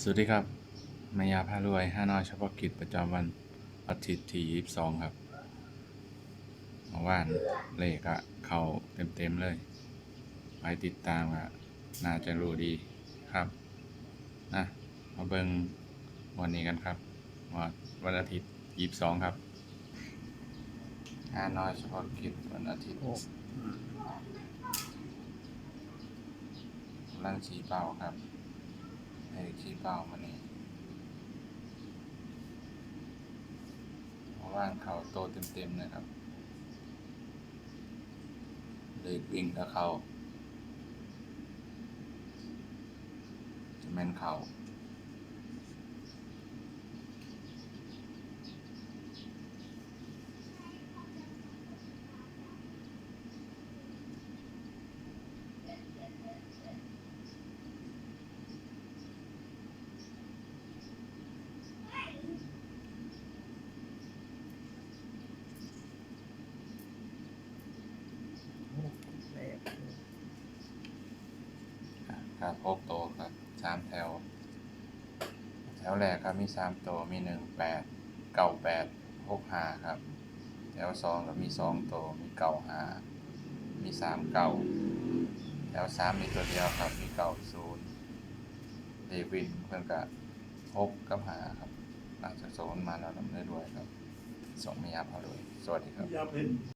สวัสดีครับ มายาพารวยห้าน้อยเฉพาะกิจประจำวันอาทิตย์ที่ยี่สิบสองครับเมื่อวานเลขอะเข้าเต็มๆเลย ไปติดตามอะน่าจะรู้ดีครับนะมาเบิงวันนี้กันครับวันวันอาทิตย์ยี่สิบสองครับห้าน้อยเฉพาะกิจวันอาทิตย์กำลังชี้เป้าครับ ให้ชี้เป้ามานี่เพราะว่าเขาโตเต็มๆนะครับ เลยวิ่งแล้วเขาจะแม่นเขา ครับพบโตครับสามแถว แถวแรกครับมีสามตัวมีหนึ่งแปดเก้าแปดหกห้าครับ แถวสองก็มีสองตัวมีเก้าห้ามีสามเก้าแถวสามมีตัวเดียวครับมีเก้าศูนย์เดวินเพื่อนก็หกกับห้าครับหลังจากโซนมาแล้วนำเนื้อด้วยครับส่งมียาพาด้วยสวัสดีครับ